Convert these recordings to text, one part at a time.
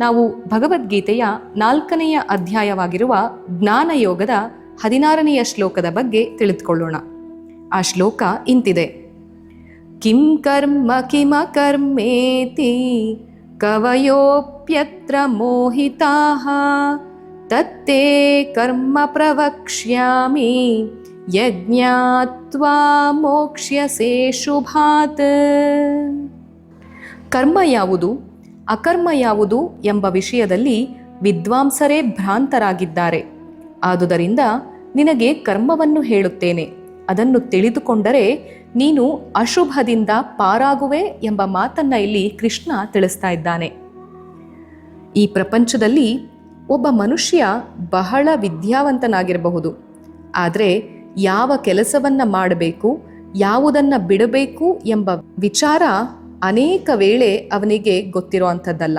ನಾವು ಭಗವದ್ಗೀತೆಯ ನಾಲ್ಕನೆಯ ಅಧ್ಯಾಯವಾಗಿರುವ ಜ್ಞಾನಯೋಗದ ಹದಿನಾರನೆಯ ಶ್ಲೋಕದ ಬಗ್ಗೆ ತಿಳಿದುಕೊಳ್ಳೋಣ. ಆ ಶ್ಲೋಕ ಇಂತಿದೆ. ಕಿಂ ಕರ್ಮ ಕಿಮ ಕರ್ಮೇತಿ ಕವಯೋಪ್ಯತ್ರ ಮೋಹಿತಾಃ ತತ್ತೇ ಕರ್ಮ ಪ್ರವಕ್ಷ್ಯಾಮಿ ಯಜ್ಞಾತ್ವಾ ಮೋಕ್ಷ್ಯಸೇ ಶುಭಾತ್. ಕರ್ಮ ಯಾವುದು? ಅಕರ್ಮ ಯಾವುದು ಎಂಬ ವಿಷಯದಲ್ಲಿ ವಿದ್ವಾಂಸರೇ ಭ್ರಾಂತರಾಗಿದ್ದಾರೆ. ಆದುದರಿಂದ ನಿನಗೆ ಕರ್ಮವನ್ನು ಹೇಳುತ್ತೇನೆ. ಅದನ್ನು ತಿಳಿದುಕೊಂಡರೆ ನೀನು ಅಶುಭದಿಂದ ಪಾರಾಗುವೆ ಎಂಬ ಮಾತನ್ನ ಇಲ್ಲಿ ಕೃಷ್ಣ ತಿಳಿಸ್ತಾ ಇದ್ದಾನೆ. ಈ ಪ್ರಪಂಚದಲ್ಲಿ ಒಬ್ಬ ಮನುಷ್ಯ ಬಹಳ ವಿದ್ಯಾವಂತನಾಗಿರಬಹುದು. ಆದರೆ ಯಾವ ಕೆಲಸವನ್ನು ಮಾಡಬೇಕು, ಯಾವುದನ್ನ ಬಿಡಬೇಕು ಎಂಬ ವಿಚಾರ ಅನೇಕ ವೇಳೆ ಅವನಿಗೆ ಗೊತ್ತಿರೋ ಅಂಥದ್ದಲ್ಲ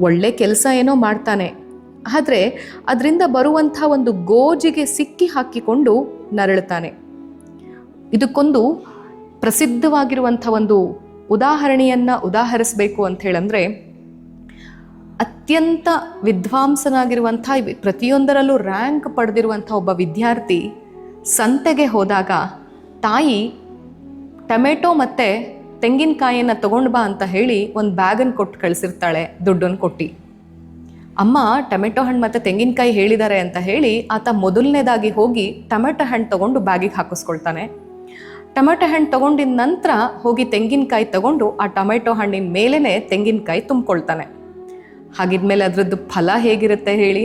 ಒಳ್ಳೆ ಕೆಲಸ ಏನೋ ಮಾಡ್ತಾನೆ. ಆದರೆ ಅದರಿಂದ ಬರುವಂಥ ಒಂದು ಗೋಜಿಗೆ ಸಿಕ್ಕಿ ಹಾಕಿಕೊಂಡು ನರಳುತ್ತಾನೆ. ಇದಕ್ಕೊಂದು ಪ್ರಸಿದ್ಧವಾಗಿರುವಂಥ ಒಂದು ಉದಾಹರಣೆಯನ್ನು ಉದಾಹರಿಸಬೇಕು ಅಂತ ಹೇಳಂದ್ರೆ, ಅತ್ಯಂತ ವಿದ್ವಾಂಸನಾಗಿರುವಂಥ ಪ್ರತಿಯೊಂದರಲ್ಲೂ ರ್ಯಾಂಕ್ ಪಡೆದಿರುವಂಥ ಒಬ್ಬ ವಿದ್ಯಾರ್ಥಿ ಸಂತೆಗೆ ಹೋದಾಗ ತಾಯಿ ಟೊಮೆಟೊ ಮತ್ತು ತೆಂಗಿನಕಾಯಿಯನ್ನು ತಗೊಂಡು ಬಾ ಅಂತ ಹೇಳಿ ಒಂದು ಬ್ಯಾಗನ್ನು ಕೊಟ್ಟು ಕಳಿಸಿರ್ತಾಳೆ ದುಡ್ಡನ್ನು ಕೊಟ್ಟು. ಅಮ್ಮ, ಟೊಮೆಟೊ ಹಣ್ಣು ಮತ್ತು ತೆಂಗಿನಕಾಯಿ ಹೇಳಿದ್ದಾರೆ ಅಂತ ಹೇಳಿ ಆತ ಮೊದಲನೇದಾಗಿ ಹೋಗಿ ಟೊಮೆಟೊ ಹಣ್ಣು ತಗೊಂಡು ಬ್ಯಾಗಿಗೆ ಹಾಕಿಸ್ಕೊಳ್ತಾನೆ. ಟೊಮೆಟೊ ಹಣ್ಣು ತಗೊಂಡಿದ ನಂತರ ಹೋಗಿ ತೆಂಗಿನಕಾಯಿ ತಗೊಂಡು ಆ ಟೊಮೆಟೊ ಹಣ್ಣಿನ ಮೇಲೇ ತೆಂಗಿನಕಾಯಿ ತುಂಬಿಕೊಳ್ತಾನೆ. ಹಾಗಿದ್ಮೇಲೆ ಅದರದ್ದು ಫಲ ಹೇಗಿರುತ್ತೆ ಹೇಳಿ?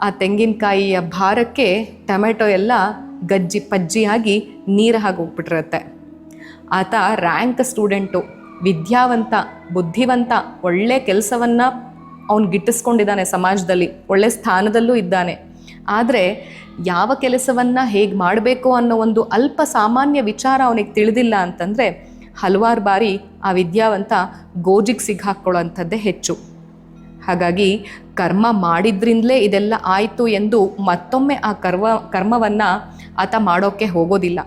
ಆ ತೆಂಗಿನಕಾಯಿಯ ಭಾರಕ್ಕೆ ಟೊಮೆಟೊ ಎಲ್ಲ ಗಜ್ಜಿ ಪಜ್ಜಿಯಾಗಿ ನೀರು ಹಾಗೆ ಹೋಗ್ಬಿಟ್ಟಿರುತ್ತೆ. ಆತ ರ್ಯಾಂಕ್ ಸ್ಟೂಡೆಂಟು, ವಿದ್ಯಾವಂತ, ಬುದ್ಧಿವಂತ, ಒಳ್ಳೆ ಕೆಲಸವನ್ನು ಅವನು ಗಿಟ್ಟಿಸ್ಕೊಂಡಿದ್ದಾನೆ ಸಮಾಜದಲ್ಲಿ, ಒಳ್ಳೆ ಸ್ಥಾನದಲ್ಲೂ ಇದ್ದಾನೆ. ಆದರೆ ಯಾವ ಕೆಲಸವನ್ನು ಹೇಗೆ ಮಾಡಬೇಕು ಅನ್ನೋ ಒಂದು ಅಲ್ಪ ಸಾಮಾನ್ಯ ವಿಚಾರ ಅವನಿಗೆ ತಿಳಿದಿಲ್ಲ ಅಂತಂದರೆ ಹಲವಾರು ಬಾರಿ ಆ ವಿದ್ಯಾವಂತ ಗೋಜಿಗೆ ಸಿಗ್ಹಾಕ್ಕೊಳ್ಳೋಂಥದ್ದೇ ಹೆಚ್ಚು. ಹಾಗಾಗಿ ಕರ್ಮ ಮಾಡಿದ್ರಿಂದಲೇ ಇದೆಲ್ಲ ಆಯಿತು ಎಂದು ಮತ್ತೊಮ್ಮೆ ಆ ಕರ್ವ, ಕರ್ಮವನ್ನು ಆತ ಮಾಡೋಕ್ಕೆ ಹೋಗೋದಿಲ್ಲ.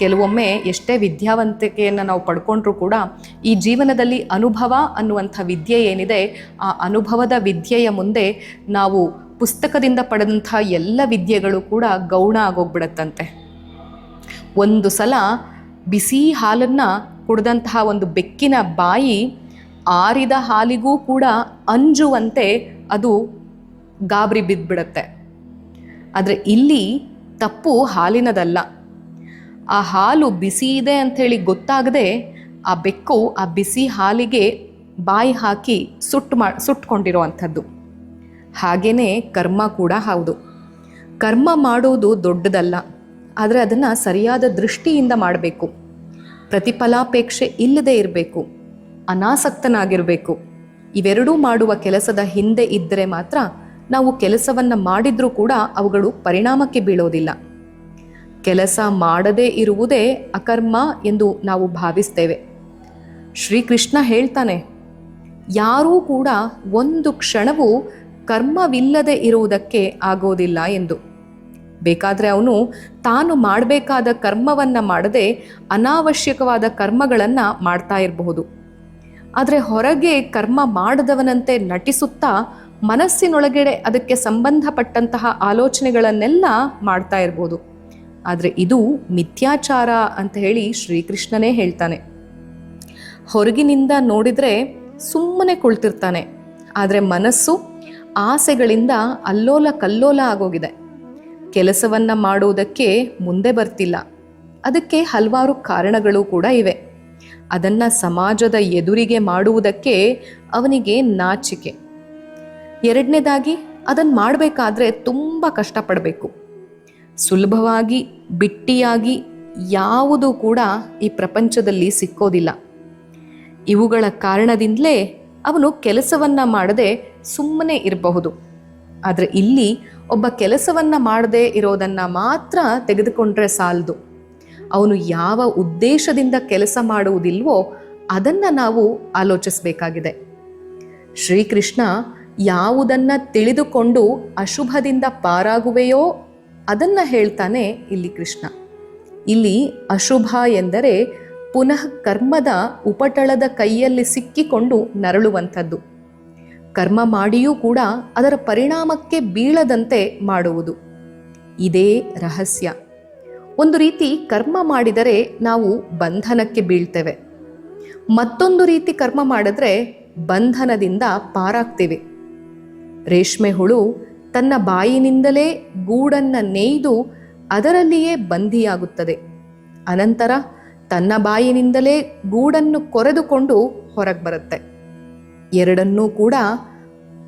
ಕೆಲವೊಮ್ಮೆ ಎಷ್ಟೇ ವಿದ್ಯಾವಂತಿಕೆಯನ್ನು ನಾವು ಪಡ್ಕೊಂಡ್ರೂ ಕೂಡ ಈ ಜೀವನದಲ್ಲಿ ಅನುಭವ ಅನ್ನುವಂಥ ವಿದ್ಯೆ ಏನಿದೆ, ಆ ಅನುಭವದ ವಿದ್ಯೆಯ ಮುಂದೆ ನಾವು ಪುಸ್ತಕದಿಂದ ಪಡೆದಂಥ ಎಲ್ಲ ವಿದ್ಯೆಗಳು ಕೂಡ ಗೌಣ ಆಗೋಗ್ಬಿಡತ್ತಂತೆ. ಒಂದು ಸಲ ಬಿಸಿ ಹಾಲನ್ನು ಕುಡಿದಂತಹ ಒಂದು ಬೆಕ್ಕಿನ ಬಾಯಿ ಆರಿದ ಹಾಲಿಗೂ ಕೂಡ ಅಂಜುವಂತೆ ಅದು ಗಾಬರಿ ಬಿದ್ದುಬಿಡತ್ತೆ ಆದರೆ ಇಲ್ಲಿ ತಪ್ಪು ಹಾಲಿನದಲ್ಲ. ಆ ಹಾಲು ಬಿಸಿ ಇದೆ ಅಂಥೇಳಿ ಗೊತ್ತಾಗದೆ ಆ ಬೆಕ್ಕು ಆ ಬಿಸಿ ಹಾಲಿಗೆ ಬಾಯಿ ಹಾಕಿ ಸುಟ್ಟು ಮಾ ಸುಟ್ಕೊಂಡಿರೋ ಅಂಥದ್ದು ಹಾಗೇ ಕರ್ಮ ಕೂಡ ಹೌದು. ಕರ್ಮ ಮಾಡೋದು ದೊಡ್ಡದಲ್ಲ, ಆದರೆ ಅದನ್ನು ಸರಿಯಾದ ದೃಷ್ಟಿಯಿಂದ ಮಾಡಬೇಕು. ಪ್ರತಿಫಲಾಪೇಕ್ಷೆ ಇಲ್ಲದೆ ಇರಬೇಕು, ಅನಾಸಕ್ತನಾಗಿರಬೇಕು. ಇವೆರಡೂ ಮಾಡುವ ಕೆಲಸದ ಹಿಂದೆ ಇದ್ದರೆ ಮಾತ್ರ ನಾವು ಕೆಲಸವನ್ನು ಮಾಡಿದರೂ ಕೂಡ ಅವುಗಳು ಪರಿಣಾಮಕ್ಕೆ ಬೀಳೋದಿಲ್ಲ. ಕೆಲಸ ಮಾಡದೇ ಇರುವುದೇ ಅಕರ್ಮ ಎಂದು ನಾವು ಭಾವಿಸ್ತೇವೆ. ಶ್ರೀಕೃಷ್ಣ ಹೇಳ್ತಾನೆ, ಯಾರೂ ಕೂಡ ಒಂದು ಕ್ಷಣವೂ ಕರ್ಮವಿಲ್ಲದೆ ಇರುವುದಕ್ಕೆ ಆಗೋದಿಲ್ಲ ಎಂದು. ಬೇಕಾದರೆ ಅವನು ತಾನು ಮಾಡಬೇಕಾದ ಕರ್ಮವನ್ನು ಮಾಡದೆ ಅನಾವಶ್ಯಕವಾದ ಕರ್ಮಗಳನ್ನು ಮಾಡ್ತಾ ಇರಬಹುದು. ಆದರೆ ಹೊರಗೆ ಕರ್ಮ ಮಾಡದವನಂತೆ ನಟಿಸುತ್ತಾ ಮನಸ್ಸಿನೊಳಗಡೆ ಅದಕ್ಕೆ ಸಂಬಂಧಪಟ್ಟಂತಹ ಆಲೋಚನೆಗಳನ್ನೆಲ್ಲ ಮಾಡ್ತಾ ಇರ್ಬೋದು. ಆದರೆ ಇದು ಮಿಥ್ಯಾಚಾರ ಅಂತ ಹೇಳಿ ಶ್ರೀಕೃಷ್ಣನೇ ಹೇಳ್ತಾನೆ. ಹೊರಗಿನಿಂದ ನೋಡಿದರೆ ಸುಮ್ಮನೆ ಕುಳಿತಿರ್ತಾನೆ, ಆದರೆ ಮನಸ್ಸು ಆಸೆಗಳಿಂದ ಅಲ್ಲೋಲ ಕಲ್ಲೋಲ ಆಗೋಗಿದೆ. ಕೆಲಸವನ್ನ ಮಾಡುವುದಕ್ಕೆ ಮುಂದೆ ಬರ್ತಿಲ್ಲ. ಅದಕ್ಕೆ ಹಲವಾರು ಕಾರಣಗಳು ಕೂಡ ಇವೆ. ಅದನ್ನ ಸಮಾಜದ ಎದುರಿಗೆ ಮಾಡುವುದಕ್ಕೆ ಅವನಿಗೆ ನಾಚಿಕೆ. ಎರಡನೇದಾಗಿ ಅದನ್ನು ಮಾಡಬೇಕಾದ್ರೆ ತುಂಬ ಕಷ್ಟಪಡಬೇಕು. ಸುಲಭವಾಗಿ, ಬಿಟ್ಟಿಯಾಗಿ ಯಾವುದೂ ಕೂಡ ಈ ಪ್ರಪಂಚದಲ್ಲಿ ಸಿಕ್ಕೋದಿಲ್ಲ. ಇವುಗಳ ಕಾರಣದಿಂದಲೇ ಅವನು ಕೆಲಸವನ್ನ ಮಾಡದೆ ಸುಮ್ಮನೆ ಇರಬಹುದು. ಆದರೆ ಇಲ್ಲಿ ಒಬ್ಬ ಕೆಲಸವನ್ನ ಮಾಡದೆ ಇರೋದನ್ನ ಮಾತ್ರ ತೆಗೆದುಕೊಂಡ್ರೆ ಸಾಲದು. ಅವನು ಯಾವ ಉದ್ದೇಶದಿಂದ ಕೆಲಸ ಮಾಡುವುದಿಲ್ವೋ ಅದನ್ನು ನಾವು ಆಲೋಚಿಸಬೇಕಾಗಿದೆ. ಶ್ರೀಕೃಷ್ಣ ಯಾವುದನ್ನು ತಿಳಿದುಕೊಂಡು ಅಶುಭದಿಂದ ಪಾರಾಗುವೆಯೋ ಅದನ್ನ ಹೇಳ್ತಾನೆ ಇಲ್ಲಿ ಕೃಷ್ಣ. ಇಲ್ಲಿ ಅಶುಭ ಎಂದರೆ ಪುನಃ ಕರ್ಮದ ಉಪಟಳದ ಕೈಯಲ್ಲಿ ಸಿಕ್ಕಿಕೊಂಡು ನರಳುವಂಥದ್ದು. ಕರ್ಮ ಮಾಡಿಯೂ ಕೂಡ ಅದರ ಪರಿಣಾಮಕ್ಕೆ ಬೀಳದಂತೆ ಮಾಡುವುದು. ಇದೇ ರಹಸ್ಯ. ಒಂದು ರೀತಿ ಕರ್ಮ ಮಾಡಿದರೆ ನಾವು ಬಂಧನಕ್ಕೆ ಬೀಳ್ತೇವೆ. ಮತ್ತೊಂದು ರೀತಿ ಕರ್ಮ ಮಾಡಿದ್ರೆ ಬಂಧನದಿಂದ ಪಾರಾಗ್ತೇವೆ. ರೇಷ್ಮೆ ಹುಳು ತನ್ನ ಬಾಯಿನಿಂದಲೇ ಗೂಡನ್ನು ನೇಯ್ದು ಅದರಲ್ಲಿಯೇ ಬಂಧಿಯಾಗುತ್ತದೆ. ಅನಂತರ ತನ್ನ ಬಾಯಿನಿಂದಲೇ ಗೂಡನ್ನು ಕೊರೆದುಕೊಂಡು ಹೊರಗೆ ಬರುತ್ತೆ. ಎರಡನ್ನೂ ಕೂಡ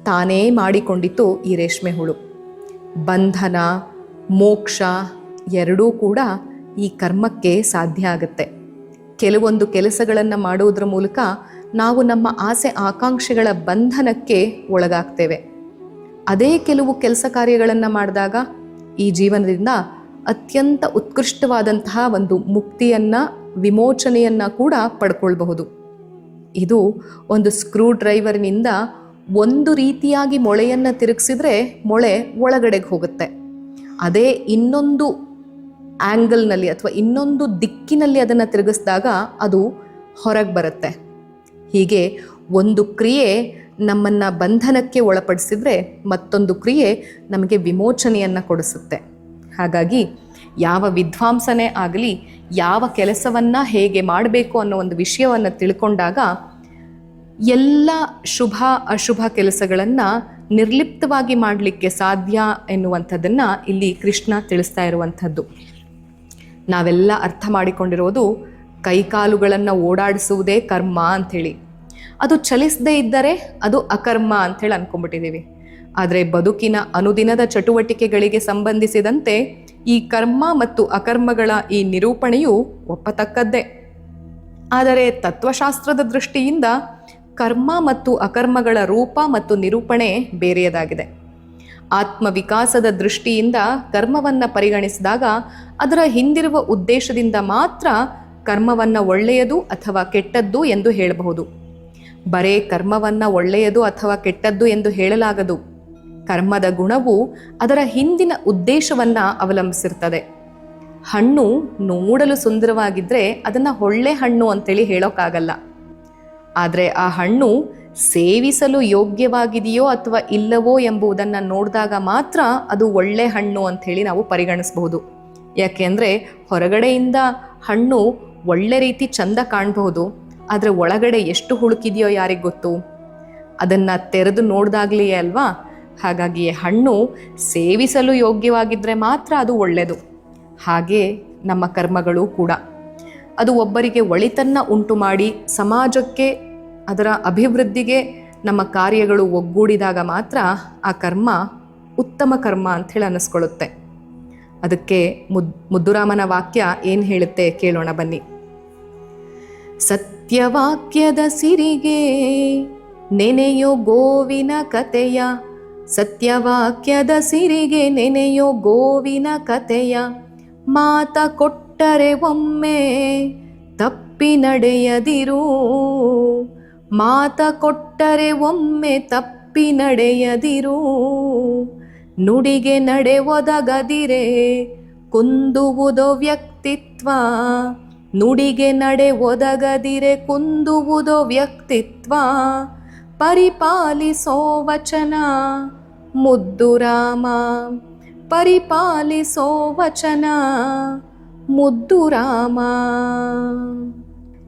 ತಾನೇ ಮಾಡಿಕೊಂಡಿತು ಈ ರೇಷ್ಮೆ ಹುಳು. ಬಂಧನ, ಮೋಕ್ಷ ಎರಡೂ ಕೂಡ ಈ ಕರ್ಮಕ್ಕೆ ಸಾಧ್ಯ ಆಗುತ್ತೆ. ಕೆಲವೊಂದು ಕೆಲಸಗಳನ್ನು ಮಾಡುವುದರ ಮೂಲಕ ನಾವು ನಮ್ಮ ಆಸೆ, ಆಕಾಂಕ್ಷೆಗಳ ಬಂಧನಕ್ಕೆ ಒಳಗಾಗ್ತೇವೆ. ಅದೇ ಕೆಲವು ಕೆಲಸ ಕಾರ್ಯಗಳನ್ನು ಮಾಡಿದಾಗ ಈ ಜೀವನದಿಂದ ಅತ್ಯಂತ ಉತ್ಕೃಷ್ಟವಾದಂತಹ ಒಂದು ಮುಕ್ತಿಯನ್ನು, ವಿಮೋಚನೆಯನ್ನು ಕೂಡ ಪಡ್ಕೊಳ್ಬಹುದು. ಇದು ಒಂದು ಸ್ಕ್ರೂ ಡ್ರೈವರ್ನಿಂದ ಒಂದು ರೀತಿಯಾಗಿ ಮೊಳೆಯನ್ನು ತಿರುಗಿಸಿದ್ರೆ ಮೊಳೆ ಒಳಗಡೆಗೆ ಹೋಗುತ್ತೆ. ಅದೇ ಇನ್ನೊಂದು ಆ್ಯಂಗಲ್ನಲ್ಲಿ ಅಥವಾ ಇನ್ನೊಂದು ದಿಕ್ಕಿನಲ್ಲಿ ಅದನ್ನು ತಿರುಗಿಸಿದಾಗ ಅದು ಹೊರಗೆ ಬರುತ್ತೆ. ಹೀಗೆ ಒಂದು ಕ್ರಿಯೆ ನಮ್ಮನ್ನು ಬಂಧನಕ್ಕೆ ಒಳಪಡಿಸಿದರೆ ಮತ್ತೊಂದು ಕ್ರಿಯೆ ನಮಗೆ ವಿಮೋಚನೆಯನ್ನು ಕೊಡಿಸುತ್ತೆ. ಹಾಗಾಗಿ ಯಾವ ವಿದ್ವಾಂಸನೇ ಆಗಲಿ, ಯಾವ ಕೆಲಸವನ್ನು ಹೇಗೆ ಮಾಡಬೇಕು ಅನ್ನೋ ಒಂದು ವಿಷಯವನ್ನು ತಿಳ್ಕೊಂಡಾಗ ಎಲ್ಲ ಶುಭ, ಅಶುಭ ಕೆಲಸಗಳನ್ನು ನಿರ್ಲಿಪ್ತವಾಗಿ ಮಾಡಲಿಕ್ಕೆ ಸಾಧ್ಯ ಎನ್ನುವಂಥದ್ದನ್ನು ಇಲ್ಲಿ ಕೃಷ್ಣ ತಿಳಿಸ್ತಾ ಇರುವಂಥದ್ದು. ನಾವೆಲ್ಲ ಅರ್ಥ ಮಾಡಿಕೊಂಡಿರೋದು ಕೈಕಾಲುಗಳನ್ನು ಓಡಾಡಿಸುವುದೇ ಕರ್ಮ ಅಂಥೇಳಿ. ಅದು ಚಲಿಸದೇ ಇದ್ದರೆ ಅದು ಅಕರ್ಮ ಅಂಥೇಳಿ ಅನ್ಕೊಂಡ್ಬಿಟ್ಟಿದ್ದೀವಿ. ಆದರೆ ಬದುಕಿನ ಅನುದಿನದ ಚಟುವಟಿಕೆಗಳಿಗೆ ಸಂಬಂಧಿಸಿದಂತೆ ಈ ಕರ್ಮ ಮತ್ತು ಅಕರ್ಮಗಳ ಈ ನಿರೂಪಣೆಯು ಒಪ್ಪತಕ್ಕದ್ದೇ. ಆದರೆ ತತ್ವಶಾಸ್ತ್ರದ ದೃಷ್ಟಿಯಿಂದ ಕರ್ಮ ಮತ್ತು ಅಕರ್ಮಗಳ ರೂಪ ಮತ್ತು ನಿರೂಪಣೆ ಬೇರೆಯದಾಗಿದೆ. ಆತ್ಮವಿಕಾಸದ ದೃಷ್ಟಿಯಿಂದ ಕರ್ಮವನ್ನು ಪರಿಗಣಿಸಿದಾಗ ಅದರ ಹಿಂದಿರುವ ಉದ್ದೇಶದಿಂದ ಮಾತ್ರ ಕರ್ಮವನ್ನು ಒಳ್ಳೆಯದು ಅಥವಾ ಕೆಟ್ಟದ್ದು ಎಂದು ಹೇಳಬಹುದು. ಬರೇ ಕರ್ಮವನ್ನು ಒಳ್ಳೆಯದು ಅಥವಾ ಕೆಟ್ಟದ್ದು ಎಂದು ಹೇಳಲಾಗದು. ಕರ್ಮದ ಗುಣವು ಅದರ ಹಿಂದಿನ ಉದ್ದೇಶವನ್ನು ಅವಲಂಬಿಸಿರ್ತದೆ. ಹಣ್ಣು ನೋಡಲು ಸುಂದರವಾಗಿದ್ದರೆ ಅದನ್ನು ಒಳ್ಳೆ ಹಣ್ಣು ಅಂತೇಳಿ ಹೇಳೋಕ್ಕಾಗಲ್ಲ ಆದರೆ ಆ ಹಣ್ಣು ಸೇವಿಸಲು ಯೋಗ್ಯವಾಗಿದೆಯೋ ಅಥವಾ ಇಲ್ಲವೋ ಎಂಬುದನ್ನು ನೋಡಿದಾಗ ಮಾತ್ರ ಅದು ಒಳ್ಳೆ ಹಣ್ಣು ಅಂಥೇಳಿ ನಾವು ಪರಿಗಣಿಸಬಹುದು. ಯಾಕೆಂದರೆ ಹೊರಗಡೆಯಿಂದ ಹಣ್ಣು ಒಳ್ಳೆ ರೀತಿ ಚಂದ ಕಾಣಬಹುದು. ಆದರೆ ಒಳಗಡೆ ಎಷ್ಟು ಹುಳುಕಿದೆಯೋ ಯಾರಿಗೆ ಗೊತ್ತು? ಅದನ್ನು ತೆರೆದು ನೋಡ್ದಾಗ್ಲಿಯೇ ಅಲ್ವಾ? ಹಾಗಾಗಿ ಹಣ್ಣು ಸೇವಿಸಲು ಯೋಗ್ಯವಾಗಿದ್ದರೆ ಮಾತ್ರ ಅದು ಒಳ್ಳೆಯದು ಹಾಗೆ ನಮ್ಮ ಕರ್ಮಗಳು ಕೂಡ. ಅದು ಒಬ್ಬರಿಗೆ ಒಳಿತನ್ನ ಉಂಟು ಮಾಡಿ ಸಮಾಜಕ್ಕೆ, ಅದರ ಅಭಿವೃದ್ಧಿಗೆ ನಮ್ಮ ಕಾರ್ಯಗಳು ಒಗ್ಗೂಡಿದಾಗ ಮಾತ್ರ ಆ ಕರ್ಮ ಉತ್ತಮ ಕರ್ಮ ಅಂಥೇಳಿ ಅನ್ನಿಸ್ಕೊಳ್ಳುತ್ತೆ. ಅದಕ್ಕೆ ಮುದ್, ಮುದ್ದುರಾಮನ ವಾಕ್ಯ ಏನು ಹೇಳುತ್ತೆ ಕೇಳೋಣ ಬನ್ನಿ. ಸತ್ಯವಾಕ್ಯದ ಸಿರಿಗೆ ನೆನೆಯೋ ಗೋವಿನ ಕತೆಯ ಸತ್ಯವಾಕ್ಯದ ಸಿರಿಗೆ ನೆನೆಯೋ ಗೋವಿನ ಕತೆಯ ಮಾತ ಕೊಟ್ಟರೆ ಒಮ್ಮೆ ತಪ್ಪಿ ನಡೆಯದಿರು. ಮಾತ ಕೊಟ್ಟರೆ ಒಮ್ಮೆ ತಪ್ಪಿ ನಡೆಯದಿರು. ನುಡಿಗೆ ನಡೆ ಒದಗದಿರೆ ಕುಂದುವುದೋ ವ್ಯಕ್ತಿತ್ವ ನುಡಿಗೆ ನಡೆ ಒದಗದಿರೆ ಕುಂದುವುದೋ ವ್ಯಕ್ತಿತ್ವ. ಪರಿಪಾಲಿಸೋ ವಚನ, ಮುದ್ದು ರಾಮ. ಪರಿಪಾಲಿಸೋ ವಚನ, ಮುದ್ದು ರಾಮ.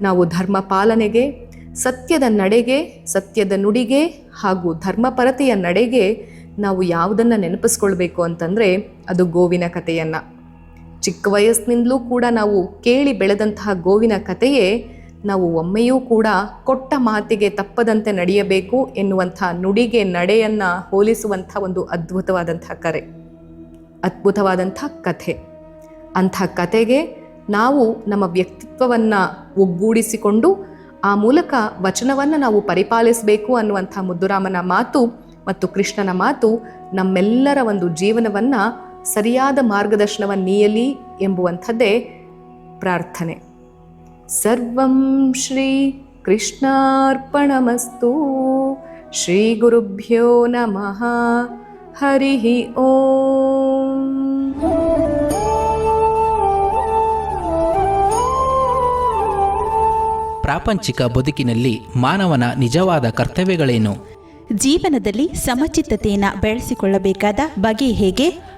ನಾವು ಧರ್ಮ ಪಾಲನೆಗೆ, ಸತ್ಯದ ನಡೆಗೆ, ಸತ್ಯದ ನುಡಿಗೆ ಹಾಗೂ ಧರ್ಮಪರತೆಯ ನಡೆಗೆ ನಾವು ಯಾವುದನ್ನು ನೆನಪಿಸ್ಕೊಳ್ಬೇಕು ಅಂತಂದರೆ ಅದು ಗೋವಿನ ಕಥೆಯನ್ನು. ಚಿಕ್ಕ ವಯಸ್ಸಿನಿಂದಲೂ ಕೂಡ ನಾವು ಕೇಳಿ ಬೆಳೆದಂತಹ ಗೋವಿನ ಕಥೆಯೇ ನಾವು ಒಮ್ಮೆಯೂ ಕೂಡ ಕೊಟ್ಟ ಮಾತಿಗೆ ತಪ್ಪದಂತೆ ನಡೆಯಬೇಕು ಎನ್ನುವಂಥ ನುಡಿಗೆ ನಡೆಯನ್ನು ಹೋಲಿಸುವಂಥ ಒಂದು ಅದ್ಭುತವಾದಂಥ ಕರೆ. ಅದ್ಭುತವಾದಂಥ ಕಥೆ. ಅಂಥ ಕಥೆಗೆ ನಾವು ನಮ್ಮ ವ್ಯಕ್ತಿತ್ವವನ್ನು ಒಗ್ಗೂಡಿಸಿಕೊಂಡು ಆ ಮೂಲಕ ವಚನವನ್ನು ನಾವು ಪರಿಪಾಲಿಸಬೇಕು ಅನ್ನುವಂಥ ಮುದ್ದುರಾಮನ ಮಾತು ಮತ್ತು ಕೃಷ್ಣನ ಮಾತು ನಮ್ಮೆಲ್ಲರ ಒಂದು ಜೀವನವನ್ನು ಸರಿಯಾದ ಮಾರ್ಗದರ್ಶನವನ್ನು ನೀಯಲಿ ಎಂಬುವಂಥದ್ದೇ ಪ್ರಾರ್ಥನೆ. ಸರ್ವಂ ಶ್ರೀ ಕೃಷ್ಣಾರ್ಪಣಮಸ್ತು. ಶ್ರೀ ಗುರುಭ್ಯೋ ನಮಃ. ಹರಿ ಓಂ. ಪ್ರಾಪಂಚಿಕ ಬದುಕಿನಲ್ಲಿ ಮಾನವನ ನಿಜವಾದ ಕರ್ತವ್ಯಗಳೇನು? ಜೀವನದಲ್ಲಿ ಸಮಚಿತ್ತತೆಯನ್ನು ಬೆಳೆಸಿಕೊಳ್ಳಬೇಕಾದ ಬಗೆ ಹೇಗೆ?